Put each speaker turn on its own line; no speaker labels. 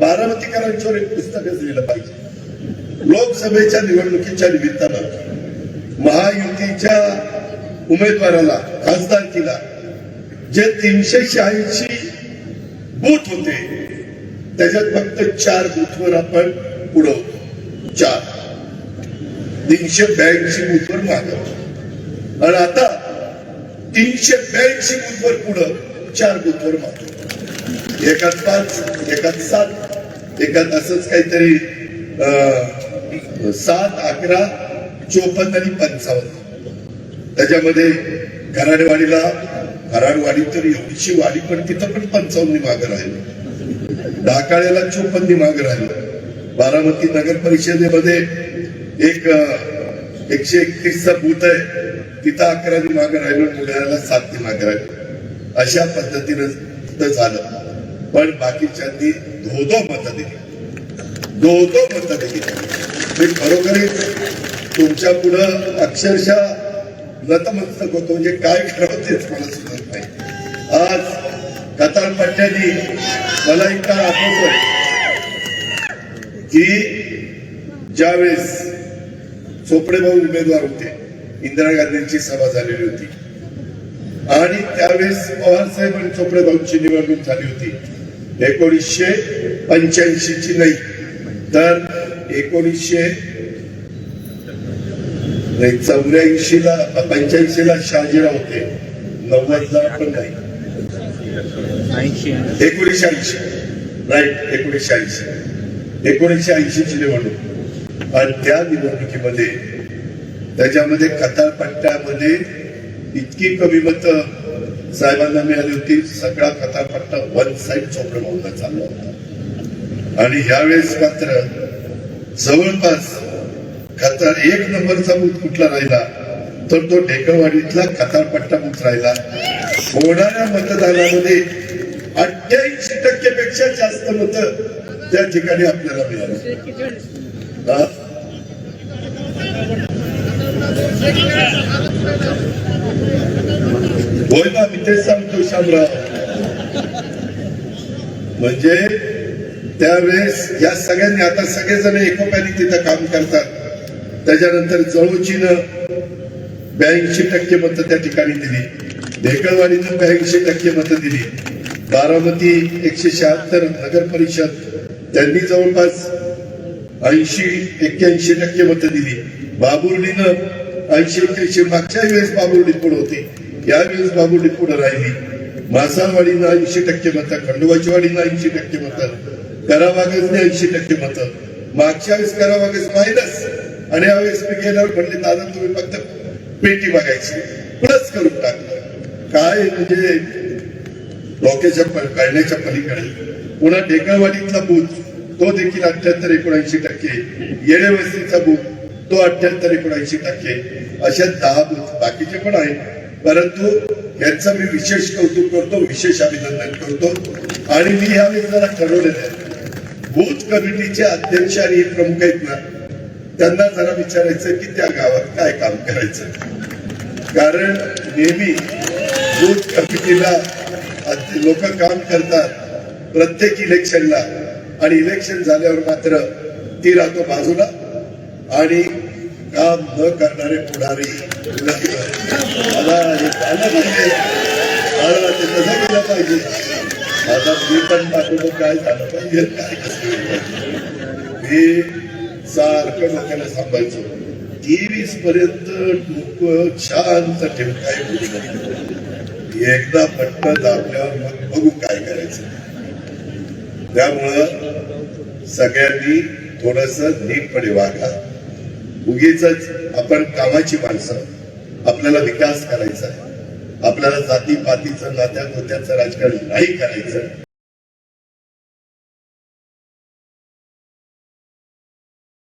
बारामतीकरांच्यावर एक पुस्तकच लिहिलं पाहिजे. लोकसभेच्या निवडणुकीच्या निमित्तानं महायुतीच्या उमेदवाराला खासदारकीला जे तीनशे शहाऐंशी बूथ होते त्याच्यात फक्त चार बूथवर आपण पुढं होतो. चार. तीनशे ब्याऐंशी बूथवर मागवतो आणि आता तीनशे ब्याऐंशी बूथवर पुढं चार बूथवर मागवतो एकात पाच एकात सात एका असंच काहीतरी अं, सात अकरा चोपन्न आणि पंचावन्न. त्याच्यामध्ये कराडवाडीला कराडवाडी तर एवढीशी वाडी पण तिथं पण पंचावन्न मागं राहिलं. ढाकाळ्याला चोपन्ननी मागं राहिलं. बारामती नगर परिषदेमध्ये एक एकशे एकतीसचा बूथ आहे. तिथं अकरानी मागं राहिलं पुण्याला सातनी मागं राहिलं. अशा पद्धतीनं झालं. पण बाकीच्यांनी धो धो मतं दिली. दो दो मतं दिली. मी म्हणजे खरोखरीच तुमच्या पुढं अक्षरशः नतमस्तक होतो. म्हणजे काय करावं तेच मला सुचत नाही. आज कतार पट्ट्यानी मला इतका आठवतोय. की ज्यावेळेस चोपडे भाऊ उमेदवार होते इंदिरा गांधींची सभा झालेली होती. आणि त्यावेळेस पवार साहेब आणि चोपडे भाऊंची निवडणूक झाली होती. एकोणीसशे पंच्याऐंशी ची नाही. तर एकोणीसशे नाही चौऱ्याऐंशी ला पंच्याऐंशी ला शहाजीराव होते. नव्वद ला पण नाही. एकोणीसशे ऐंशी. राईट एकोणीसशे ऐंशी. एकोणीसशे ऐंशी ची निवडणूक. आणि त्या निवडणुकीमध्ये त्याच्यामध्ये कतार पट्ट्यामध्ये इतकी कमी मत साहेबांना मिळाली होती. सगळा कथापट्टा वन साईड चोपडे भाऊंना चालला होता. आणि यावेळेस मात्र जवळपास कथा एक नंबरचा बूथ कुठला राहिला तर तो ढेकळवाडीतला कथापट्टा बूथ राहिला. होणाऱ्या मतदानामध्ये अठ्ठ्याऐंशी टक्केपेक्षा जास्त मत त्या ठिकाणी आपल्याला मिळाली. होय ना मी तेच सांगतो शामराव. म्हणजे त्यावेळेस या सगळ्यांनी आता सगळेजण एकोप्याने तिथं काम करतात. त्याच्यानंतर जळूचीनं ब्याऐंशी टक्के मतं त्या ठिकाणी दिली. ढेकळवाडीनं ब्याऐंशी टक्के मतं दिली. बारामती एकशे शहात्तर नगर परिषद त्यांनी जवळपास ऐंशी एक्क्याऐंशी टक्के मतं दिली. बाबुर्डीनं ऐंशी एक्क्याऐंशी मागच्या वेळेस बाबुर्डी पुढे होते. यावेळेस बाबुर्डी पुढे राहिली. मासाळवाडीनं ऐंशी टक्के मत खंडोबाची वाडीनं ऐंशी टक्के मत करावागजने ऐंशी टक्के मत. मागच्या वेळेस करावागज मायनस आणि यावेळेस मी गेल्यावर म्हणले दादा तुम्ही फक्त पेटी बघायची प्लस करून टाकलं. काय म्हणजे डोक्याच्या प- पलीकडे. पुन्हा ढेकळवाडीतला बूथ तो देखील अठ्याहत्तर एकोणऐंशी टक्के. येडेवस्तीचा बूथ तो अठ्याहत्तर एकोणऐंशी टक्के. अशा दहा बूथ बाकीचे पण आहेत. परंतु यांचं मी विशेष कौतुक करतो विशेष अभिनंदन करतो. आणि मी ह्यावेळी जरा ठरवलेलं आहे. बूथ कमिटीचे अध्यक्ष आणि प्रमुख आहेत ना त्यांना जरा विचारायचं की त्या गावात काय काम करायचं. कारण नेहमी बूथ कमिटीला लोक काम करतात प्रत्येक इलेक्शनला आणि इलेक्शन झाल्यावर मात्र ती राहतो बाजूला. आणि काम न करणारे पुढारी मला हे झालं मला ते केलं पाहिजे. आता मी पण दाखवतो काय झालं पाहिजे काय? कसं मी सारखं लोकांना सांगायचो तेवीस पर्यंत डोकं शांत ठेवून काय बोलू एकदा पट्ट दाबल्यावर मग बघू काय करायचं. त्यामुळं सगळ्यांनी थोडस नीटपणे वागा. उगीच आपण कामाची माणसं. आपल्याला विकास करायचा आहे. आपल्याला जाती पातीचं नात्या गोत्याचं राजकारण नाही करायचं.